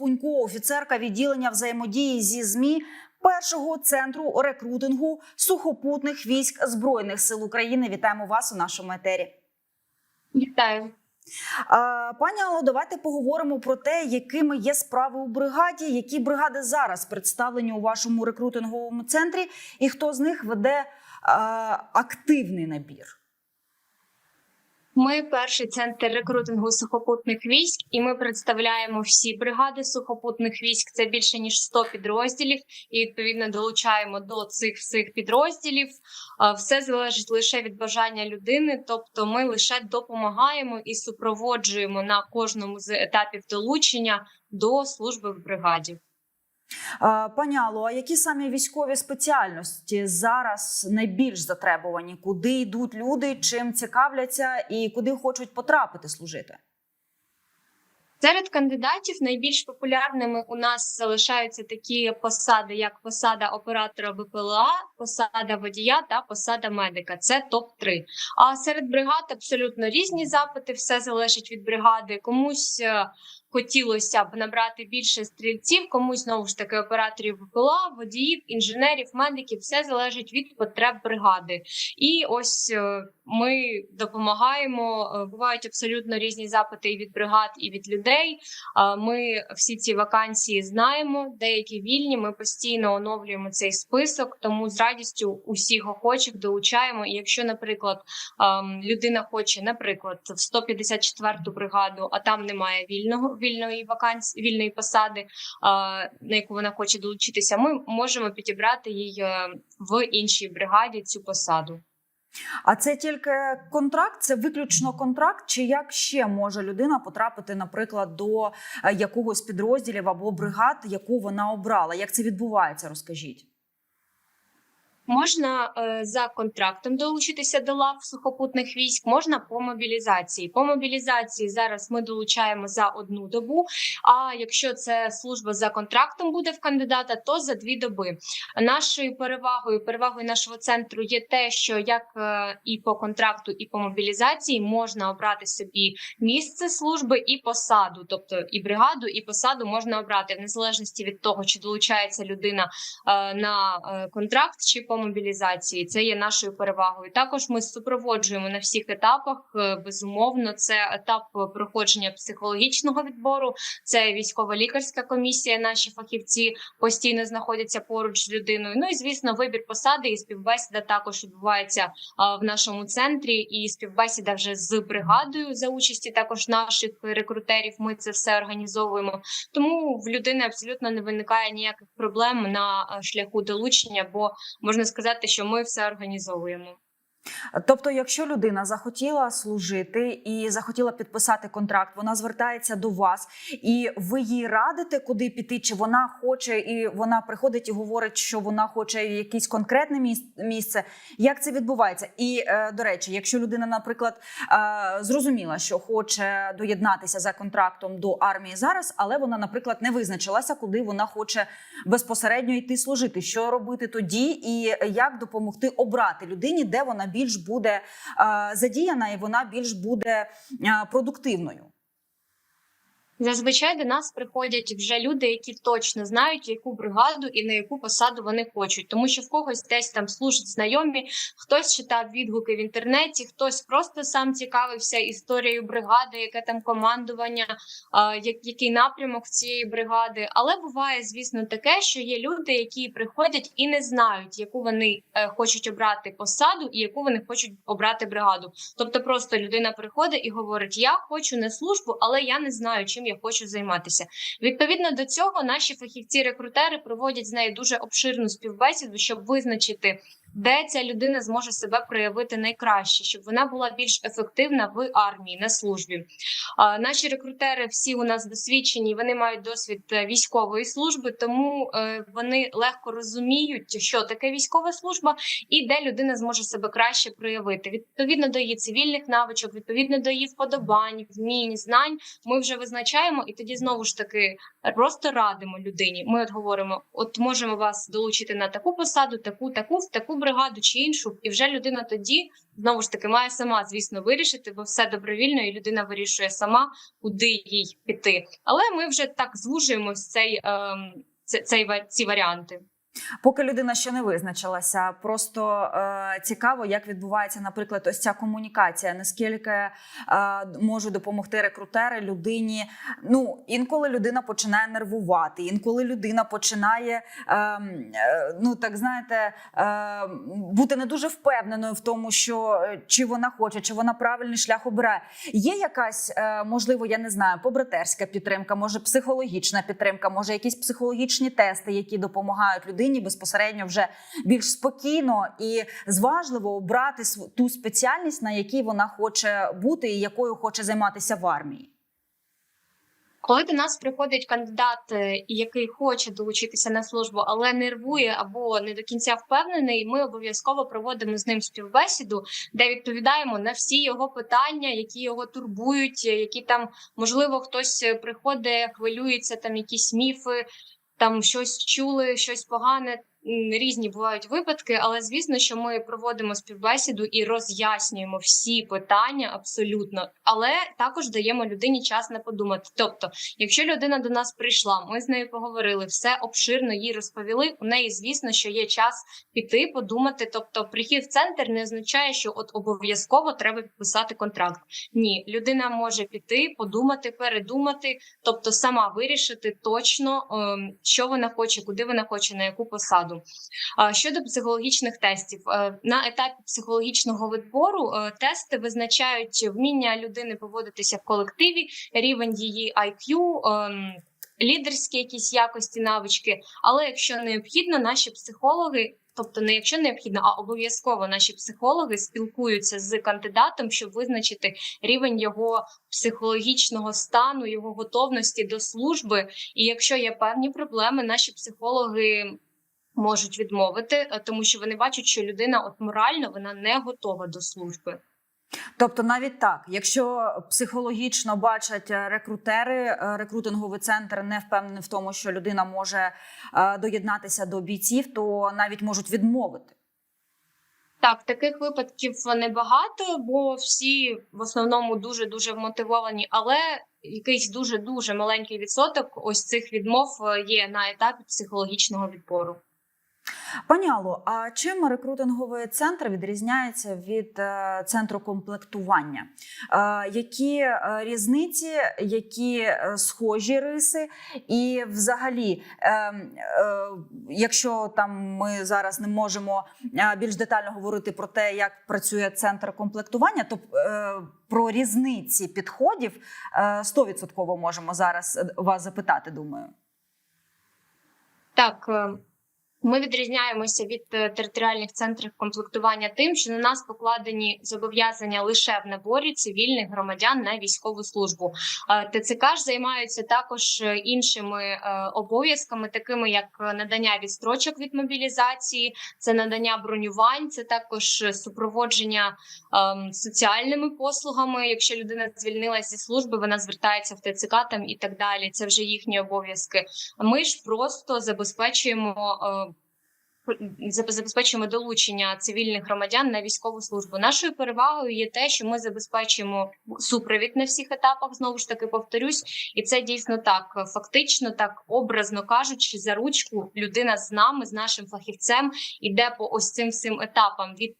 Пунько, офіцерка відділення взаємодії зі змі першого центру рекрутингу сухопутних військ збройних сил України. Вітаємо вас у нашому етері. Вітаю. Пані Алло, давайте поговоримо про те, якими є справи у бригаді, які бригади зараз представлені у вашому рекрутинговому центрі, і хто з них веде активний набір. Ми перший центр рекрутингу сухопутних військ, і ми представляємо всі бригади сухопутних військ. Це більше ніж 100 підрозділів, і відповідно долучаємо до цих всіх підрозділів. Все залежить лише від бажання людини. Тобто, ми лише допомагаємо і супроводжуємо на кожному з етапів долучення до служби в бригаді. А, Пані Алло, а які самі військові спеціальності зараз найбільш затребувані? Куди йдуть люди, чим цікавляться і куди хочуть потрапити служити? Серед кандидатів найбільш популярними у нас залишаються такі посади, як посада оператора БПЛА, посада водія та посада медика. Це топ 3 А серед бригад абсолютно різні запити. Все залежить від бригади. Комусь е, хотілося б набрати більше стрільців, комусь знову ж таки операторів БПЛА, водіїв, інженерів, медиків. Все залежить від потреб бригади. І ось е, ми допомагаємо. Е, Бувають абсолютно різні запити і від бригад, і від людей. Ми всі ці вакансії знаємо. Деякі вільні. Ми постійно оновлюємо цей список. Тому з радістю усіх охочих долучаємо. І якщо, наприклад, людина хоче, наприклад, в 154-ту бригаду, а там немає вільного вільної вакансії, вільної посади, на яку вона хоче долучитися, ми можемо підібрати їй е, в іншій бригаді цю посаду. А це тільки контракт, це виключно контракт, чи як ще може людина потрапити, наприклад, до е, якогось підрозділів або бригад, яку вона обрала? Як це відбувається? Розкажіть. Можна е, за контрактом долучитися до лав сухопутних військ, можна по мобілізації. По мобілізації зараз ми долучаємо за одну добу. А якщо це служба за контрактом буде в кандидата, то за дві доби. Нашою перевагою, перевагою нашого центру є те, що як е, і по контракту, і по мобілізації можна обрати собі місце служби і посаду, тобто і бригаду, і посаду можна обрати в незалежності від того, чи долучається людина е, на контракт чи по мобілізації. Це є нашою перевагою. Також ми супроводжуємо на всіх етапах. е, Безумовно, це етап проходження психологічного відбору, це військово-лікарська комісія. Наші фахівці постійно знаходяться поруч з людиною. Ну і звісно, вибір посади і співбесіда також відбувається в нашому центрі. І співбесіда вже з бригадою за участі також наших рекрутерів. Ми це все організовуємо. Тому в людини абсолютно не виникає ніяких проблем на шляху долучення, бо можна сказати, що ми все організовуємо. Тобто, якщо людина захотіла служити і захотіла підписати контракт, вона звертається до вас, і ви їй радите, куди піти, чи вона хоче, і вона приходить і говорить, що вона хоче якесь конкретне міс- місце. Як це відбувається? І е, до речі, якщо людина, наприклад, е, зрозуміла, що хоче доєднатися за контрактом до армії зараз, але вона, наприклад, не визначилася, куди вона хоче безпосередньо йти служити. Що робити тоді, і як допомогти обрати людині, де вона більш буде е, задіяна і вона більш буде е, продуктивною? Зазвичай до нас приходять вже люди, які точно знають, яку бригаду і на яку посаду вони хочуть, тому що в когось десь там служать знайомі, хтось читав відгуки в інтернеті, хтось просто сам цікавився історією бригади, яке там командування, який напрямок цієї бригади. Але буває, звісно, таке, що є люди, які приходять і не знають, яку вони е, хочуть обрати посаду і яку вони хочуть обрати бригаду. Тобто, просто людина приходить і говорить: Я хочу на службу, але я не знаю, чим хочу займатися. Відповідно до цього, наші фахівці-рекрутери проводять з нею дуже обширну співбесіду, щоб визначити, де ця людина зможе себе проявити найкраще, щоб вона була більш ефективна в армії на службі. Наші рекрутери всі у нас досвідчені, вони мають досвід е, військової служби, тому е, вони легко розуміють, що таке військова служба і де людина зможе себе краще проявити. Відповідно до її цивільних навичок, відповідно до її вподобань, вмінь, знань, ми вже визначаємо, і тоді знову ж таки просто радимо людині. Ми от говоримо: от можемо вас долучити на таку посаду, таку, таку, в таку бригаду чи іншу, і вже людина тоді знову ж таки має сама, звісно, вирішити, бо все добровільно, і людина вирішує сама, куди їй піти. Але ми вже так звужуємо цей, ем, це- цей ці варіанти. Поки людина ще не визначилася, просто е, цікаво, як відбувається, наприклад, ось ця комунікація. Наскільки е, можуть допомогти рекрутери людині? Ну інколи людина починає нервувати, інколи людина починає, е, е, ну так знаєте, е, бути не дуже впевненою в тому, що е, чи вона хоче, чи вона правильний шлях обирає. Є якась е, можливо, я не знаю, побратерська підтримка, може психологічна підтримка, може якісь психологічні тести, які допомагають людині безпосередньо вже більш спокійно і зважливо обрати ту спеціальність, на якій вона хоче бути і якою хоче займатися в армії. Коли до нас приходить кандидат, е, який хоче долучитися на службу, але нервує або не до кінця впевнений, ми обов'язково проводимо з ним співбесіду, де відповідаємо на всі його питання, які його турбують, е, які там можливо хтось е, приходить, хвилюється, там якісь міфи, там щось чули, щось погане. Різні бувають випадки, але звісно, що ми проводимо співбесіду і роз'яснюємо всі питання абсолютно, але також даємо людині час на подумати. Тобто, якщо людина до нас прийшла, ми з нею поговорили, все обширно їй розповіли. У неї, звісно, що є час піти, подумати. Тобто, прихід в центр не означає, що от обов'язково треба підписати контракт. Ні, людина може піти, подумати, передумати, тобто сама вирішити точно, ем, що вона хоче, куди вона хоче, на яку посаду. А Щодо психологічних тестів, е, на етапі психологічного відбору е, тести визначають вміння людини поводитися в колективі, рівень її IQ, ем, лідерські якісь якості, навички. Але якщо необхідно, наші психологи. Тобто, не якщо необхідно, а обов'язково наші психологи спілкуються з кандидатом, щоб визначити рівень його психологічного стану, його готовності до служби. І якщо є певні проблеми, наші психологи можуть відмовити, е, тому що вони бачать, що людина от морально вона не готова до служби. Тобто, навіть так, якщо психологічно бачать е, рекрутери, е, рекрутинговий центр не впевнений в тому, що людина може доєднатися до бійців, то навіть можуть відмовити. Так, таких випадків небагато, бо всі в основному дуже дуже вмотивовані, але якийсь дуже дуже маленький відсоток ось цих відмов є на етапі психологічного відбору. Пані а чим рекрутинговий центр відрізняється від е, центру комплектування? Е, які е, різниці, які схожі риси, і взагалі, е, е, якщо там ми зараз не можемо більш детально говорити про те, як працює центр комплектування, то про різниці підходів е, 100% можемо зараз вас запитати. Думаю. Так, е, ми відрізняємося від е, територіальних центрів комплектування тим, що на нас покладені зобов'язання лише в наборі цивільних громадян на військову службу. Е, ТЦК ж займаються також е, іншими обов'язками, такими як надання відстрочок від мобілізації, це надання бронювань, це також супроводження ем, соціальними послугами. Якщо людина звільнилася зі служби, вона звертається в ТЦК там і так далі. Це вже їхні обов'язки. Ми ж просто забезпечуємо. Е, Забезпечуємо долучення цивільних громадян на військову службу. Нашою перевагою є те, що ми забезпечуємо супровід на всіх етапах. Знову ж таки повторюсь, і це дійсно так. Фактично, так образно кажучи, за ручку людина з нами, з нашим фахівцем, іде по ось цим всім етапам від.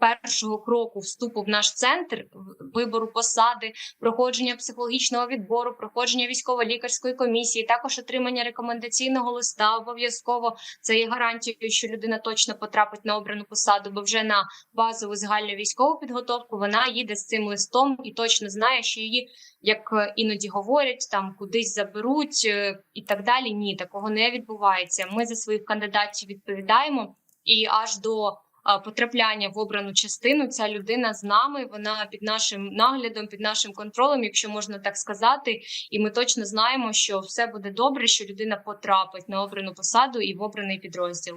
Першого кроку вступу в наш центр вибору посади, проходження психологічного відбору, проходження військово-лікарської комісії, також отримання рекомендаційного листа обов'язково це є гарантією, що людина точно потрапить на обрану посаду, бо вже на базову загальну військову підготовку вона їде з цим листом і точно знає, що її, як е, іноді говорять, там кудись заберуть е, і так далі. Ні, такого не відбувається. Ми за своїх кандидатів відповідаємо і аж до. А, Потрапляння в обрану частину ця людина з нами, вона під нашим наглядом, під нашим контролем, якщо можна так сказати, і ми точно знаємо, що все буде добре, що людина потрапить на обрану посаду і в обраний підрозділ.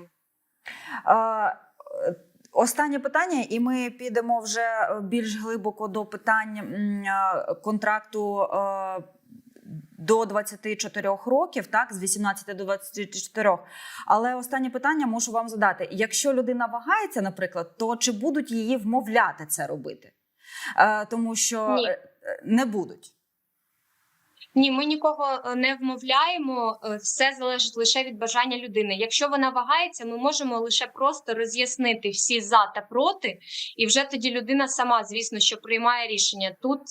Е, Останнє питання, і ми підемо вже більш глибоко до питань е, контракту е, до 24 років, так, з 18 до 24. Але останнє питання можу вам задати: якщо людина вагається, наприклад, то чи будуть її вмовляти це робити? Е, тому що Ні. е, е, не будуть. Ні, ми нікого не вмовляємо. Все залежить лише від бажання людини. Якщо вона вагається, ми можемо лише просто роз'яснити всі за та проти, і вже тоді людина сама, звісно, що приймає рішення. Тут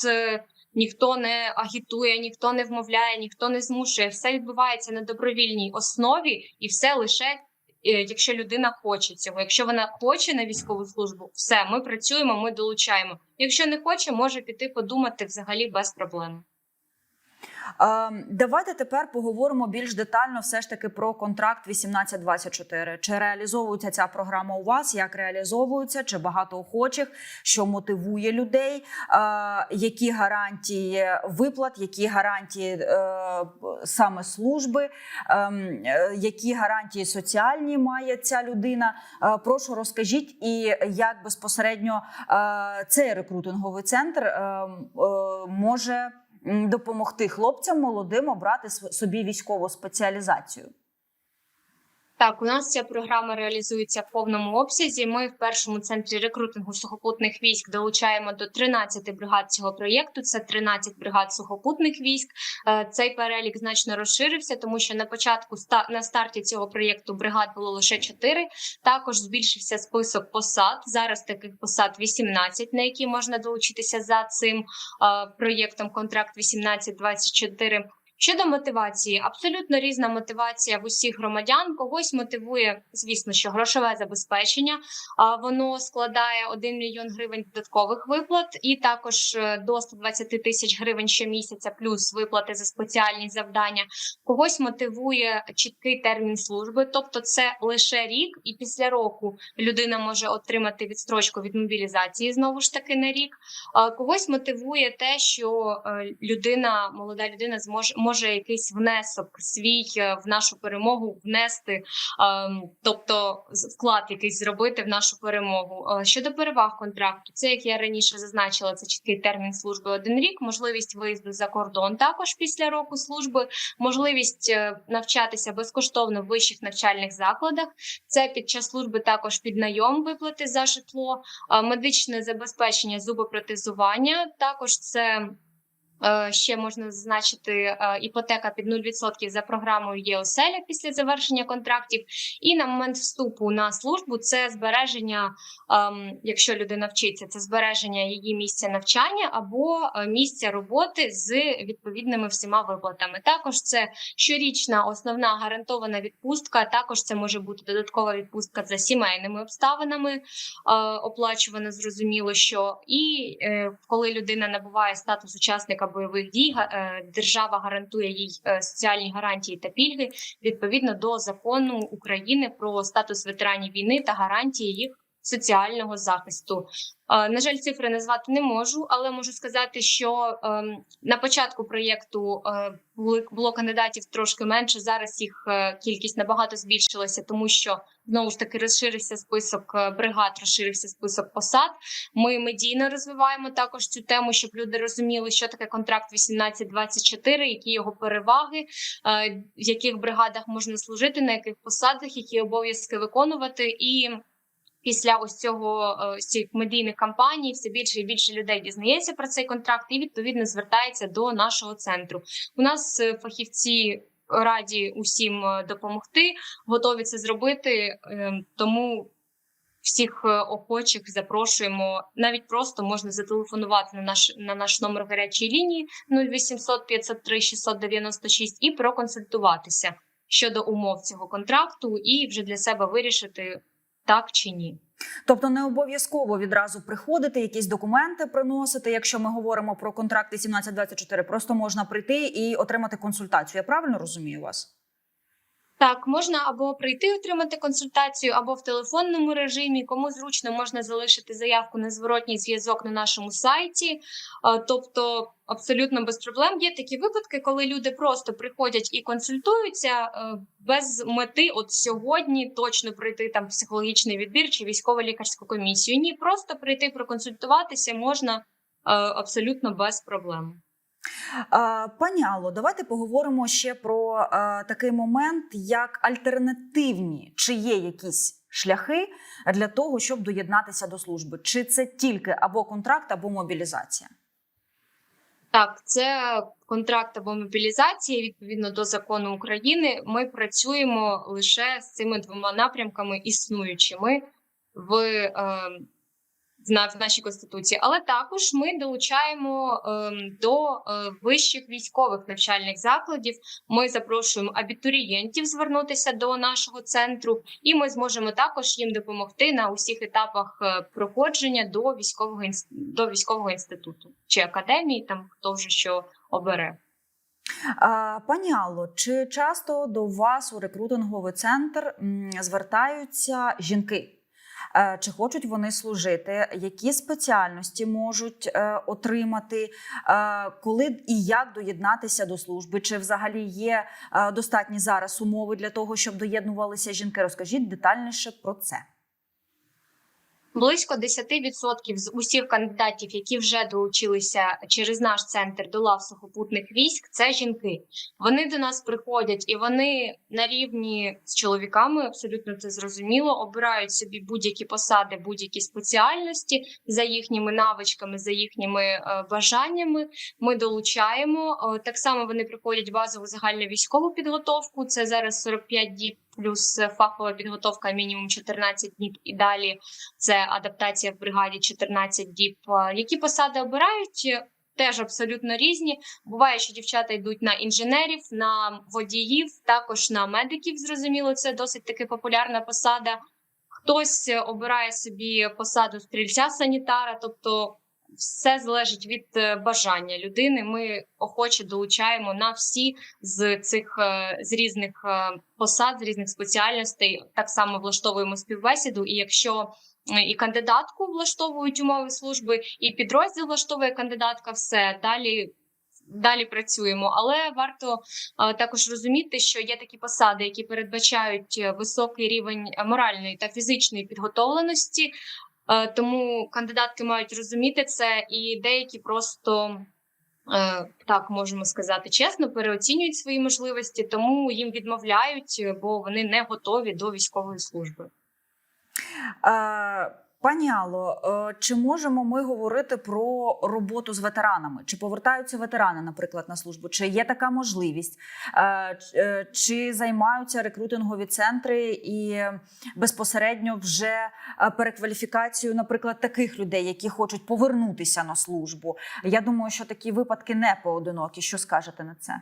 ніхто не агітує, ніхто не вмовляє, ніхто не змушує. Все відбувається на добровільній основі, і все лише. е, Якщо людина хоче цього, якщо вона хоче на військову службу, все ми працюємо, ми долучаємо. Якщо не хоче, може піти подумати взагалі без проблем. Е, Давайте тепер поговоримо більш детально, все ж таки про контракт 1824. Чи реалізовується ця програма у вас? Як реалізовується? Чи багато охочих? Що мотивує людей? Е, Які гарантії виплат? Які гарантії е, саме служби? Ем, е, Які гарантії соціальні має ця людина? Прошу розкажіть, і як безпосередньо цей рекрутинговий центр е, е, може допомогти хлопцям молодим обрати собі військову спеціалізацію. Так, у нас ця програма реалізується в повному обсязі. Ми в першому центрі рекрутингу сухопутних військ долучаємо до 13 бригад цього проєкту. Це 13 бригад сухопутних військ. Е, Цей перелік значно розширився, тому що на початку на старті цього проєкту бригад було лише 4. Також збільшився список посад. Зараз таких посад 18, на які можна долучитися за цим е, проєктом. Контракт 1824. Щодо мотивації, абсолютно різна мотивація в усіх громадян. Когось мотивує, звісно, що грошове забезпечення. Воно складає 1 мільйон гривень додаткових виплат, і також е, до 120 тисяч гривень щомісяця, плюс виплати за спеціальні завдання. Когось мотивує чіткий термін служби, тобто це лише рік, і після року людина може отримати відстрочку від мобілізації знову ж таки на рік. Когось мотивує те, що е, людина, молода людина, зможе може якийсь внесок свій е, в нашу перемогу внести, ем, тобто вклад якийсь зробити в нашу перемогу. Е, Щодо переваг контракту, це як я раніше зазначила, це чіткий термін служби один рік, можливість виїзду за кордон також після року служби, можливість е, навчатися безкоштовно в вищих навчальних закладах. Це під час служби також піднайом виплати за житло, медичне забезпечення зубопротезування. Також це ще можна зазначити е, іпотека під 0% за програмою ЄОСЕЛЯ після завершення контрактів. І на момент вступу на службу це збереження, ем, якщо людина вчиться, це збереження її місця навчання або е, місця роботи з відповідними всіма виплатами. Також це щорічна основна гарантована відпустка. Також це може бути додаткова відпустка за сімейними обставинами, е, оплачувана зрозуміло, що і е, коли людина набуває статус учасника бойових дій, е, держава гарантує їй е, соціальні гарантії та пільги відповідно до закону України про статус ветеранів війни та гарантії їх соціального захисту. Е, На жаль, цифри назвати не можу, але можу сказати, що ем, на початку проєкту е, було кандидатів трошки менше. Зараз їх е, кількість набагато збільшилася, тому що знову ж таки розширився список бригад, розширився список посад. Ми медійно розвиваємо також цю тему, щоб люди розуміли, що таке контракт 1824, які його переваги, в яких бригадах можна служити, на яких посадах, які обов'язки виконувати і. Після ось цього е, ось цих медійних кампаній все більше і більше людей дізнається про цей контракт і відповідно звертається до нашого центру. У нас е, фахівці раді усім е, допомогти, готові це зробити. Тому всіх охочих запрошуємо. Навіть просто можна зателефонувати на наш на наш номер гарячої лінії 0800 503 696 і проконсультуватися щодо умов цього контракту, і вже для себе вирішити так чи ні. Тобто не обов'язково відразу приходити, якісь документи приносити. Якщо ми говоримо про контракти 1724, просто можна прийти і отримати консультацію. Я правильно розумію вас? Так, можна або прийти отримати консультацію, або в телефонному режимі. Кому зручно можна залишити заявку на зворотній зв'язок на нашому сайті. Е, Тобто, абсолютно без проблем є такі випадки, коли люди просто приходять і консультуються е, без мети, от сьогодні точно пройти там психологічний відбір чи військово-лікарську комісію. Ні, просто прийти проконсультуватися можна е, абсолютно без проблем. Пані Алло, давайте поговоримо ще про такий момент, як альтернативні, чи є якісь шляхи для того, щоб доєднатися до служби? Чи це тільки або контракт, або мобілізація? Так, це контракт або мобілізація. Відповідно до закону України, ми працюємо лише з цими двома напрямками існуючими в, е, в нашій конституції, але також ми долучаємо ем, до е, вищих військових навчальних закладів. Ми запрошуємо абітурієнтів звернутися до нашого центру, і ми зможемо також їм допомогти на усіх етапах е, проходження до військового до військового інституту чи академії, там хто вже що обере. Пані Алло, чи часто до вас у рекрутинговий центр звертаються жінки? Е, Чи хочуть вони служити? Які спеціальності можуть е, отримати? Е, Коли і як доєднатися до служби? Чи взагалі є достатні зараз умови для того, щоб доєднувалися жінки? Розкажіть детальніше про це. Близько 10% з усіх кандидатів, які вже долучилися через наш центр до лав сухопутних військ, це жінки. Вони до нас приходять і вони на рівні з чоловіками, абсолютно це зрозуміло, обирають собі будь-які посади, будь-які спеціальності за їхніми навичками, за їхніми е, бажаннями. Ми долучаємо. Е, Так само вони проходять базову загальну військову підготовку. Це зараз 45 діб. Плюс фахова підготовка мінімум 14 днів і далі це адаптація в бригаді 14 діб. Е, Які посади обирають? Теж абсолютно різні. Буває, що дівчата йдуть на інженерів, на водіїв, також на медиків. Зрозуміло, це досить таки популярна посада. Хтось обирає собі посаду стрільця санітара, тобто все залежить від е, бажання людини. Ми охоче долучаємо на всі з цих е, з різних е, посад, з різних спеціальностей. Так само влаштовуємо співбесіду. І якщо і кандидатку влаштовують умови служби, і підрозділ влаштовує кандидатка, все далі. Далі працюємо, але варто е, також розуміти, що є такі посади, які передбачають високий рівень моральної та фізичної підготовленості. Е, тому кандидатки мають розуміти це, і деякі просто е, так можемо сказати чесно, переоцінюють свої можливості, тому їм відмовляють, бо вони не готові до військової служби. Пані Алло, е, чи можемо ми говорити про роботу з ветеранами? Чи повертаються ветерани, наприклад, на службу? Чи є така можливість? Е, е, Чи займаються рекрутингові центри і безпосередньо вже перекваліфікацією, наприклад, таких людей, які хочуть повернутися на службу? Я думаю, що такі випадки не поодинокі. Що скажете на це?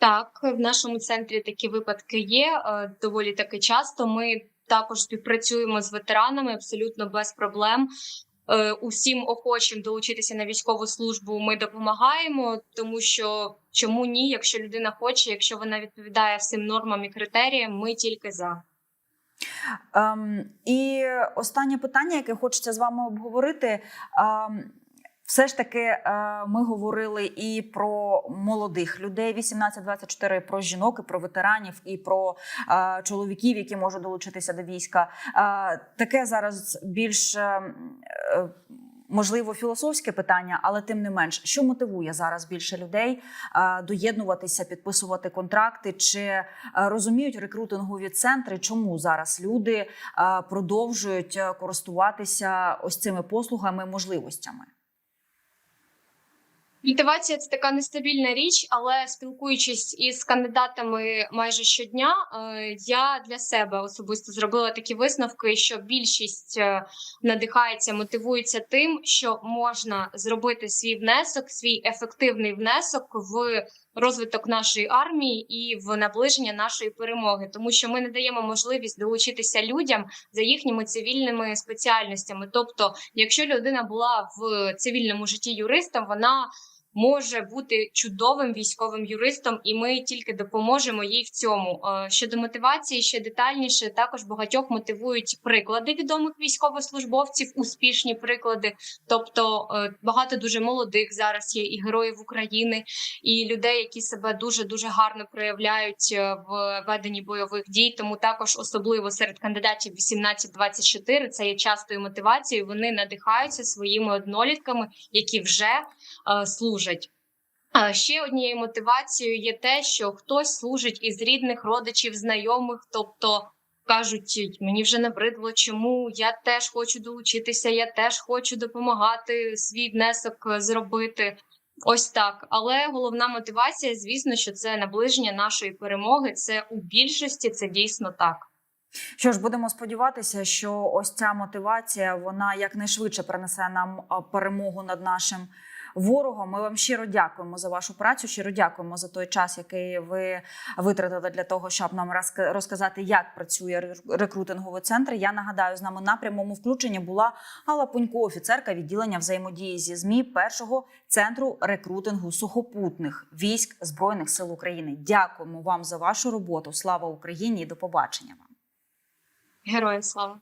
Так, в нашому центрі такі випадки є доволі таки часто. Ми також співпрацюємо з ветеранами абсолютно без проблем. Е, Усім охочим долучитися на військову службу ми допомагаємо, тому що чому ні, якщо людина хоче, якщо вона відповідає всім нормам і критеріям, ми тільки за. Ем, і останнє питання, яке хочеться з вами обговорити. Ем, все ж таки, е, ми говорили і про молодих людей 18-24, про жінок, і про ветеранів, і про е, чоловіків, які можуть долучитися до війська. Е, таке зараз більш можливо філософське питання, але тим не менш, що мотивує зараз більше людей доєднуватися, підписувати контракти, чи розуміють рекрутингові центри, чому зараз люди продовжують користуватися ось цими послугами, можливостями. Мотивація це така нестабільна річ, але спілкуючись із кандидатами майже щодня, е, я для себе особисто зробила такі висновки, що більшість е, надихається, мотивується тим, що можна зробити свій внесок, свій ефективний внесок в розвиток нашої армії і в наближення нашої перемоги, тому що ми не даємо можливість долучитися людям за їхніми цивільними спеціальностями. Тобто, якщо людина була в цивільному житті юристом, вона може бути чудовим військовим юристом, і ми тільки допоможемо їй в цьому. Е, Щодо мотивації, ще детальніше, також багатьох мотивують приклади відомих військовослужбовців, успішні приклади. Тобто е, багато дуже молодих зараз є і героїв України, і людей, які себе дуже дуже гарно проявляють е, в веденні бойових дій. Тому також особливо серед кандидатів 18-24 це є частою мотивацією. Вони надихаються своїми однолітками, які вже служать. А ще однією мотивацією є те, що хтось служить із рідних, родичів, знайомих, тобто кажуть, мені вже набридло, чому я теж хочу долучитися, я теж хочу допомагати свій внесок е, зробити. Ось так. Але головна мотивація, звісно, що це наближення нашої перемоги. Це у більшості це дійсно так. Що ж, будемо сподіватися, що ось ця мотивація вона якнайшвидше принесе нам перемогу над нашим ворогом. Ми вам щиро дякуємо за вашу працю. Щиро дякуємо за той час, який ви витратили для того, щоб нам розка- розказати, як працює рекрутинговий центр. Я нагадаю, з нами на прямому включенні була Алла Пунько, офіцерка відділення взаємодії зі змі першого центру рекрутингу сухопутних військ збройних сил України. Дякуємо вам за вашу роботу. Слава Україні і до побачення вам. Героям слава!